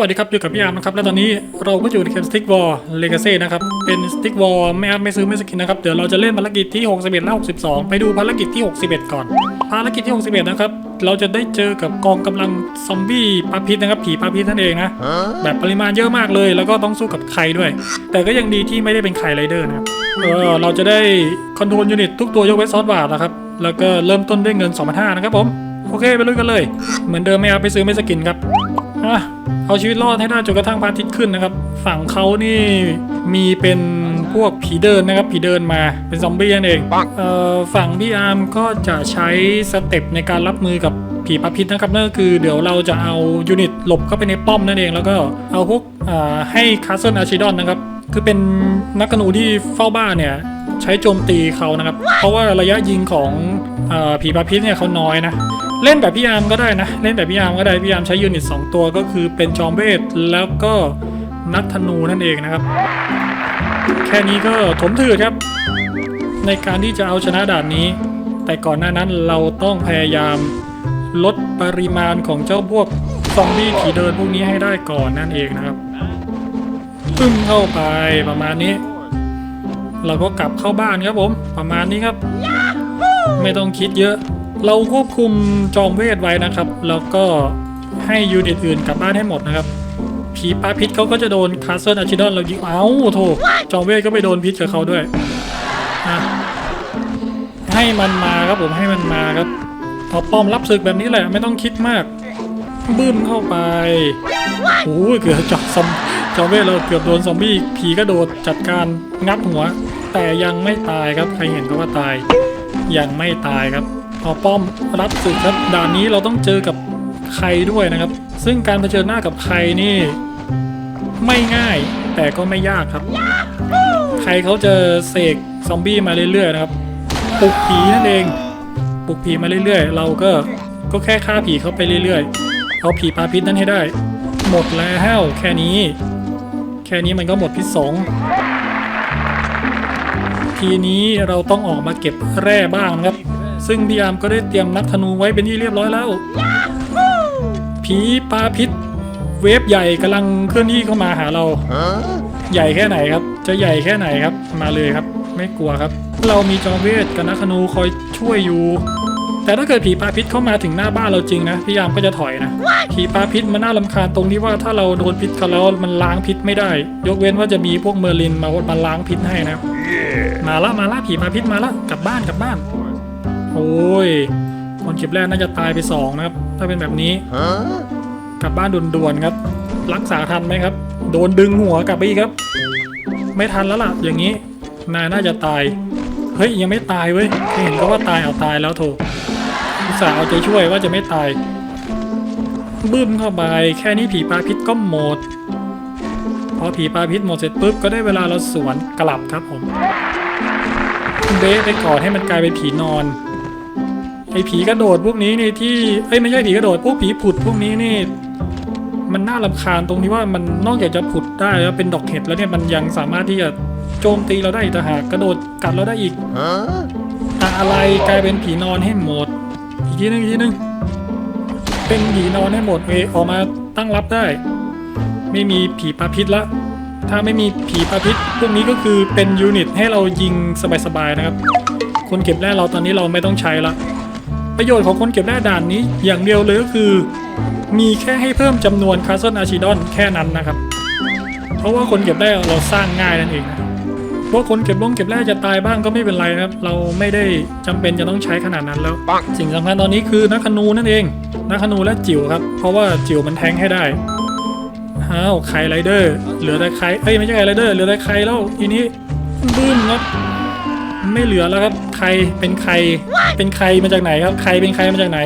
วัสดีครับอยู่กับพี่อาร์มนะครับและตอนนี้เราก็อยู่ในเกม Stick War Legacy นะครับ เป็น Stick War ไม่อัพไม่ซื้อไม่สกินนะครับ เดี๋ยวเราจะเล่นภารกิจที่ 61 และ 62 ไปดูภารกิจที่ 61 ก่อน ภารกิจที่ 61 นะครับ เราจะได้เจอกับกองกำลังซอมบี้ปาพิษนะครับ ผีปาพิษนั่นเองนะ แบบปริมาณเยอะมากเลย แล้วก็ต้องสู้กับใครด้วย แต่ก็ยังดีที่ไม่ได้เป็นใครไรเดอร์นะครับเออเราจะได้คอนโทรลยูนิตทุกตัวยกเว้นซอสบาทนะครับแล้วก็เริ่มต้นด้วยเงิน 2,500นะครับผมโอเคไปลุยกันเลย เหมือนเดิมไม่อาไปซื้อไม่สกินครับอะ เอาชีวิตรอดให้ได้จนกระทั่งพระอาทิตย์ขึ้นนะครับ ฝั่งเขานี่มีเป็นพวกผีเดินนะครับ ผีเดินมาเป็นซอมบี้นั่นเองเอ่อฝั่งพี่อาร์มก็จะใช้สเต็ปในการรับมือกับผีปลาพิษนะครับนั่นก็คือเดี๋ยวเราจะเอายูนิตหลบเข้าไปในป้อมนั่นเอง แล้วก็เอาพวกอ่าให้คาสเซิลอาชิดอนนะครับ คือเป็นนักกนูที่เฝ้าบ้านเนี่ย ใช้โจมตีเขานะครับ เพราะว่าระยะยิงของอผีปลาพิษเนี่ยเขาน้อยนะ เล่นแบบพี่อาร์มก็ได้นะ เล่นแบบพี่อาร์มก็ได้ พี่อาร์มใช้ยูนิต 2 ตัวก็คือเป็นจอมเวทแล้วก็นักธนูนั่นเองนะครับ แค่นี้ก็ถมถืดครับ ในการที่จะเอาชนะด่านนี้ แต่ก่อนหน้านั้นเราต้องพยายามลดปริมาณของเจ้าพวกซอมบี้ขี่เดินพวกนี้ให้ได้ก่อนนั่นเองนะครับปึ้มเข้าไปประมาณนี้ เราก็กลับเข้าบ้านครับผม ประมาณนี้ครับ ไม่ต้องคิดเยอะ เราควบคุมจอมเวทไว้นะครับ แล้วก็ให้ยูนิตอื่นกลับบ้านให้หมดนะครับผีปลาพิษเขาก็จะโดนคาสเซิลอาชิดอนเรายิงเอ้าโถจอมเวทก็ไปโดนพิษกับเขาด้วยอะให้มันมาครับผมให้มันมาครับเอาป้อมรับศึกแบบนี้แหละไม่ต้องคิดมาก บึ้มเข้าไปโอ้ยเกือบจับซอม จอเวเราเกือบโดนซอมบี้ผีก็โดดจัดการงับหัว แต่ยังไม่ตายครับใครเห็นก็ว่าตาย ยังไม่ตายครับเอป้อมรับศึกครับด่านนี้เราต้องเจอกับใครด้วยนะครับ ซึ่งการเผชิญหน้ากับใครนี่ ไม่ง่ายแต่ก็ไม่ยากครับ ใครเขาจะเสกซอมบี้มาเรื่อยๆนะครับปลุกผีนั่นเองปลุกผีมาเรื่อยๆ เราก็ก็แค่ฆ่าผีเขาไปเรื่อยๆเอาผีปลาพิษนั้นให้ได้ หมดแล้วแค่นี้ แค่นี้มันก็หมดพิษสงทีนี้เราต้องออกมาเก็บแร่บ้างครับ ซึ่งพี่ยามก็ได้เตรียมนักธนูไว้เป็นที่เรียบร้อยแล้วผีปลาพิษ เวฟใหญ่กำลังเคลื่อนที่เข้ามาหาเรา ใหญ่แค่ไหนครับ จะใหญ่แค่ไหนครับ มาเลยครับ ไม่กลัวครับ เรามีจอมเวทกับนักธนูคอยช่วยอยู่ แต่ถ้าเกิดผีปลาพิษเข้ามาถึงหน้าบ้านเราจริงนะพี่ยามก็จะถอยนะผีปลาพิษมันน่าลำคาญตรงที่ว่าถ้าเราโดนพิษเขาแล้วมันล้างพิษไม่ได้ ยกเว้นว่าจะมีพวกเมอร์ลินมามาล้างพิษให้นะครับมาละมาละผีปลาพิษมาละกลับบ้านกลับบ้านโอ้ยคนเก็บแรกน่าจะตายไปสองนะครับ ถ้าเป็นแบบนี้กลับบ้านด่วนๆครับ รักษาทันไหมครับ โดนดึงหัวกลับไปอีกครับ ไม่ทันแล้วล่ะ อย่างนี้นายน่าจะตายเฮ้ยยังไม่ตายเว้ยเห็นก็ว่าตายเอาตายแล้วโถ อุตส่าห์เอาใจช่วยว่าจะไม่ตาย บึ้มเข้าไป แค่นี้ผีปลาพิษก็หมด พอผีปลาพิษหมดเสร็จปุ๊บก็ได้เวลาเราสวนกลับครับผม เบสไปก่อนให้มันกลายเป็นผีนอน ไอ้ผีกระโดดพวกนี้นี่ที่ เอ้ยไม่ใช่ผีกระโดดพวกผีผุดพวกนี้นี่ มันน่ารำคาญตรงที่ว่ามันนอกจากจะผุดได้แล้วเป็นดอกเห็ดแล้วเนี่ยมันยังสามารถที่จะโจมตีเราได้อีกต่างหากกระโดดกัดเราได้อีก อะอะไรกลายเป็นผีนอนให้หมดอีก ทีนึงทีนึงเป็นผีนอนให้หมดเอออกมาตั้งรับได้ ไม่มีผีปลาพิษละ ถ้าไม่มีผีปลาพิษพวกนี้ก็คือเป็นยูนิตให้เรายิงสบายๆนะครับ คนเก็บแร่เราตอนนี้เราไม่ต้องใช้ละประโยชน์ของคนเก็บแร่ด่านนี้อย่างเดียวเลยก็คือ มีแค่ให้เพิ่มจำนวนคาสเซิลอาชิดอนแค่นั้นนะครับ เพราะว่าคนเก็บแร่เราสร้างง่ายนั่นเองนะ พวกคนเก็บลงเก็บแร่จะตายบ้างก็ไม่เป็นไรนะครับ เราไม่ได้จำเป็นจะต้องใช้ขนาดนั้นแล้ว สิ่งสำคัญตอนนี้คือนักธนูนั่นเองนักธนูและจิ๋วครับ เพราะว่าจิ๋วมันแทงให้ได้อ้าวไคไรเดอร์เหลือแต่ไคเอ้ยไม่ใช่ไคไรเดอร์เหลือแต่ไคแล้วทีนี้บึ้มครับไม่เหลือแล้วครับใครเป็นใครเป็นใครมาจากไหนครับใครเป็นใครมาจากไหน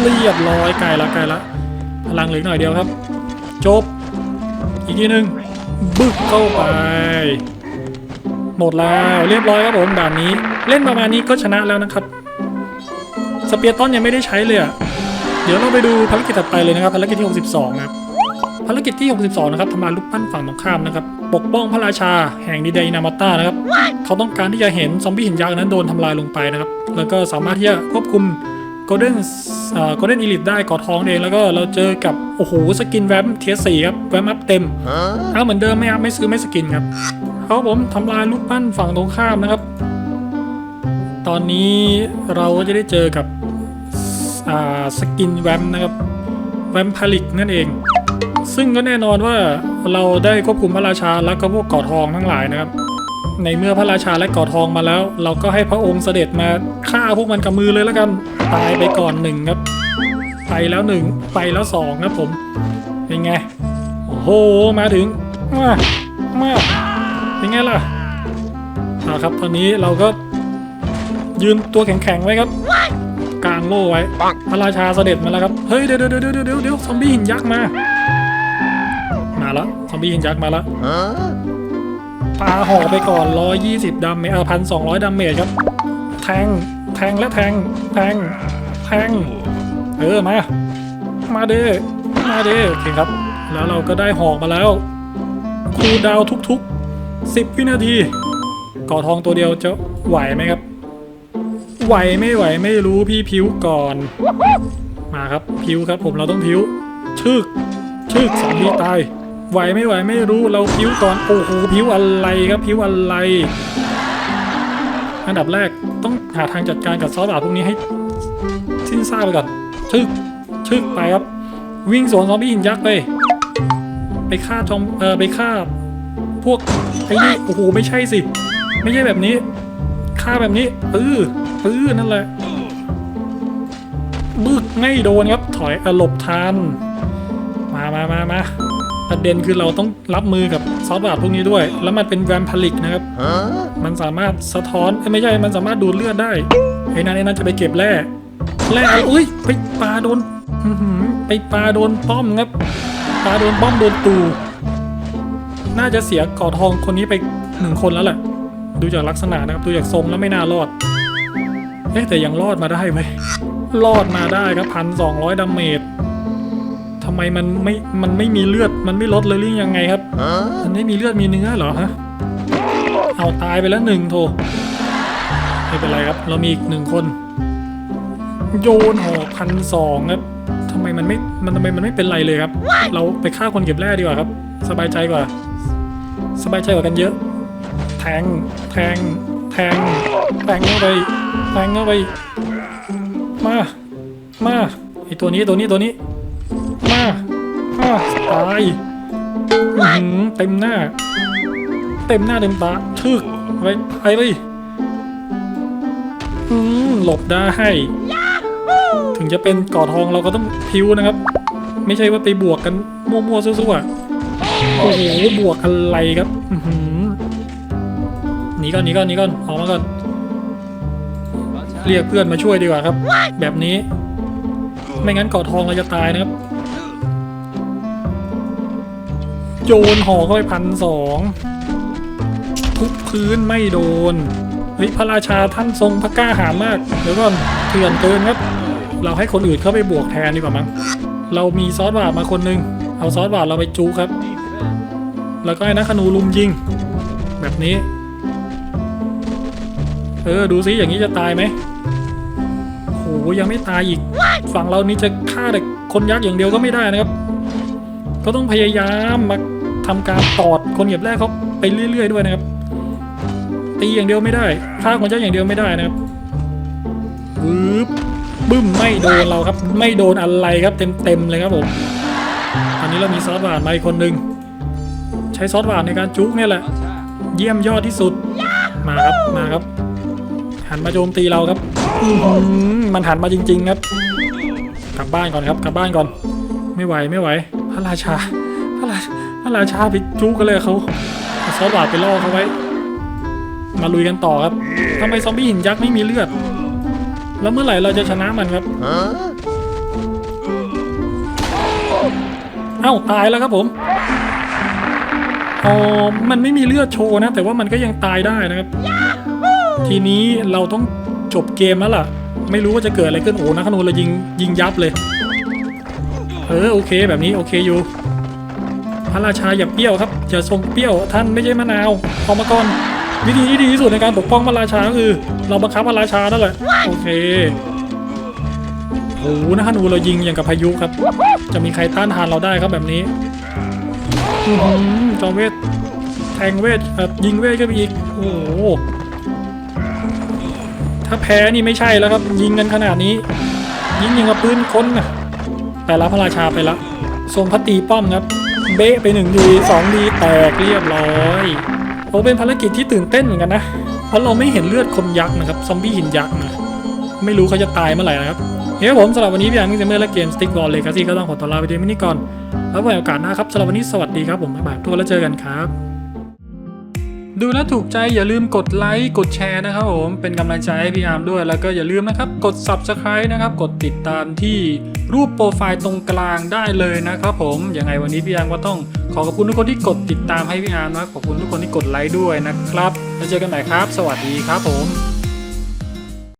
เรียบร้อยไกลละไกลละพลังเหลืออกหน่อยเดียวครับ จบ อีกทีหนึ่งบึกเข้าไป หมดแล้วเรียบร้อยครับผมด่านนี้ เล่นประมาณนี้ก็ชนะแล้วนะครับสเปียร์ต้นยังไม่ได้ใช้เลยอะเดี๋ยวเราไปดูภารกิจถัดไปเลยนะครับภารกิจที่ 62นะครับภารกิจที่ 62 นะครับทำลายรูปปั้นฝั่งตรงข้ามนะครับ ปกป้องพระราชาแห่งดินแดนอินามาต้านะครับ เขาต้องการที่จะเห็นซอมบี้หินยักษ์นั้นโดนทำลายลงไปนะครับ แล้วก็สามารถที่จะควบคุมโกลเด้นโกลเด้นอีลิทได้กอดทองเอง แล้วก็เราเจอกับ โอ้โห สกินแวมเทียสี่ครับ แวมอัพเต็มเอาเหมือนเดิมไม่อัพไม่ซื้อไม่สกินครับ เขาผมทำลายรูปปั้นฝั่งตรงข้ามนะครับ ตอนนี้เราก็จะได้เจอกับสกินแวมนะครับแวมพาลิกนั่นเอง ซึ่งก็แน่นอนว่าเราได้ควบคุมพระราชาและก็พวกกาะทองทั้งหลายนะครับ ในเมื่อพระราชาและกาะทองมาแล้ว เราก็ให้พระองค์เสด็จมาฆ่าพวกมันกับมือเลยแล้วกันตายไปก่อนหนึ่งครับ ไปแล้วหนึ่งไปแล้วสองครับผมเป็นไงโอ้โหมาถึงมามา เป็นไงล่ะเอาครับตอนนี้เราก็ยืนตัวแข็งๆไว้ครับ กลางโล่ไว้พระราชาเสด็จมาแล้วครับ เฮ้ยเดี๋ยวเดี๋ยวเดี๋ยวเดี๋ยวเดี๋ยวซอมบี้หินยักษ์มา มาแล้วซอมบี้หินยักษ์มาแล้วปาห่อไปก่อน 120ดาเมจเออพันสองร้อยดาเมจครับ แทง แทงและแทง แทง แทง เออ มา มาเด้มาเด้โอเคครับ แล้วเราก็ได้หอกมาแล้ว คูดาวทุกๆ 10 วินาทีก่อทองตัวเดียวจะไหวไหมครับ ไหวไม่ไหวไม่รู้พี่พิวก่อน มาครับพิวครับ ผมเราต้องพิวชึกชึกสองทีตาย ไหวไม่ไหวไม่รู้เราพิวก่อนโอ้โหพิวอะไรครับพิวอะไร อันดับแรกต้องหาทางจัดการกับซอสบาพวกนี้ให้ สิ้นซากไปก่อนชึกชึกไปครับ วิ่งสวนซอมบี้หินยักษ์ไปไปฆ่าจอมเออไปฆ่า พวกไอ้นี่โอ้โหไม่ใช่สิ ไม่ใช่แบบนี้ฆ่าแบบนี้เออเออนั่นแหละบึกไม่โดนครับถอยออหลบทันมามามามาประเด็นคือเราต้องรับมือกับซอสบาดพวกนี้ด้วย แล้วมันเป็นแวมพลิกนะครับ มันสามารถสะท้อนเอ้ไม่ใช่ มันสามารถดูดเลือดได้ไอ้นั่นไอ้นั่นจะไปเก็บแร่แร่อุ้ยไปปลาโดนไปปลาโดนป้อมครับปลาโดนป้อมโดนตู น่าจะเสียก่อทองคนนี้ไปหนึ่งคนแล้วแหละ ดูจากลักษณะนะครับ ดูจากทรงแล้วไม่น่ารอด เอ๊ะแต่ยังรอดมาได้ไหมรอดมาได้ครับพันสองร้อยดาเมจทำไมมันไม่ มันไม่มีเลือด มันไม่ลดเลยหรือยังไงครับ มันไม่มีเลือดมีเนื้อเหรอฮะ เอาตายไปแล้วหนึ่งโทไม่เป็นไรครับ เรามีอีกหนึ่งคน โยนหอกพันสองครับทำไมมันไม่ มันทำไมมันไม่เป็นไรเลยครับ เราไปฆ่าคนเก็บแร่ดีกว่าครับ สบายใจกว่า สบายใจกว่ากันเยอะ แทง แทง แทง แทงเข้าไป แทงเข้าไป มา มาไอตัวนี้ตัวนี้ตัวนี้ มามาตายเต็มหน้า เต็มหน้าเต็มตาชึกไปไปเลยหลบได้ ถึงจะเป็นก่อทองเราก็ต้องพิวนะครับ ไม่ใช่ว่าไปบวกกันมั่วๆซั่วๆ โอ้โหบวกอะไรครับหนีก่อนหนีก่อนหนีก่อนออกมาก่อน เรียกเพื่อนมาช่วยดีกว่าครับ แบบนี้ ไม่งั้นก่อทองเราจะตายนะครับโยนห่อเข้าไปพันสองทุกพื้นไม่โดนเฮ้ยพระราชาท่านทรงพระกล้าหาญมากเดี๋ยวก่อนเถื่อนเกินครับ เราให้คนอื่นเข้าไปบวกแทนดีกว่ามั้งเรามีซอสบาทมาคนหนึง เอาซอสบาทเราไปจูครับ แล้วก็ให้นักขนูลุมยิง แบบนี้ เออ ดูซิอย่างนี้จะตายไหมโหยังไม่ตายอีก ฝั่งเรานี้จะฆ่าแต่คนยักษ์อย่างเดียวก็ไม่ได้นะครับ ก็ต้องพยายามมาทำการตอดคนเก็บแรกเขาไปเรื่อย ๆ ด้วยนะครับ ตีอย่างเดียวไม่ได้ฆ่าคนยักษ์อย่างเดียวไม่ได้นะครับบึ๊บบึ้มไม่โดนเราครับ ไม่โดนอะไรครับเต็มๆเลยครับผมตอนนี้เรามีซอสหวานมาอีกคนหนึ่ง ช้ซอสหวานในการจุกเนี่ยแหละ เยี่ยมยอดที่สุด มาครับมาครับ หันมาโจมตีเราครับมันหันมาจริง ๆ ครับ กลับบ้านก่อนครับ กลับบ้านก่อน ไม่ไหวไม่ไหว พระราชา พระราชาพระราชาไปจุกกันเลยเขาซอสบาดไปล่อเขาไว้ มาลุยกันต่อครับทำไมซอมบี้หินยักษ์ไม่มีเลือด แล้วเมื่อไหร่เราจะชนะมันครับเอ้าตายแล้วครับผม อ๋อมันไม่มีเลือดโชว์นะ แต่ว่ามันก็ยังตายได้นะครับ ทีนี้เราต้องจบเกมแล้วล่ะ ไม่รู้ว่าจะเกิดอะไรขึ้นโอ้นะขนูเรายิงยิงยับเลย เออโอเคแบบนี้โอเคอยู่ พระราชาอย่าเปรี้ยวครับอย่าทรงเปรี้ยวท่านไม่ใช่มะนาวออกมาก่อนวิธีที่ดีที่สุดในการปกป้องพระราชาก็คือ เราบังคับพระราชานั่นแหละโอเคโอ้โหนะฮะนูเรายิงอย่างกับพายุครับ จะมีใครต้านทานเราได้ครับแบบนี้ อื้อหือจอมเวทแทงเวทเอ่อยิงเวทก็ไปอีก โอ้โห ถ้าแพ้นี่ไม่ใช่แล้วครับ ยิงกันขนาดนี้ ยิงย่างกับปืนค้นนะแต่ละพระราชาไปละ ทรงพระตรีป้อมครับ เบะไปหนึ่งดีสองดีแตกเรียบร้อยโอ้เป็นภารกิจที่ตื่นเต้นเหมือนกันนะ เพราะเราไม่เห็นเลือดคนยักษ์นะครับ ซอมบี้หินยักษ์นะ ไม่รู้เขาจะตายเมื่อไหร่นะครับ เฮ้ยผมสำหรับวันนี้พี่อันมิเซเมอร์และเกมสติ๊กบอลเลยครับที่ก็ต้องขอตัวลาไปเพียงเท่านี้ก่อนแล้วไว้โอกาสหน้าครับสำหรับวันนี้สวัสดีครับผมบ๊ายบายทุกคนแล้วเจอกันครับ ดูแล้วถูกใจอย่าลืมกดไลค์กดแชร์นะครับผมเป็นกำลังใจให้พี่อาร์มด้วยแล้วก็อย่าลืมนะครับกด subscribe นะครับกดติดตามที่รูปโปรไฟล์ตรงกลางได้เลยนะครับผมยังไงวันนี้พี่อาร์มก็ต้องขอขอบคุณทุกคนที่กดติดตามให้พี่อาร์มนะขอบคุณทุกคนที่กดไลค์ด้วยนะครับแล้วเจอกันใหม่ครับ สวัสดีครับผม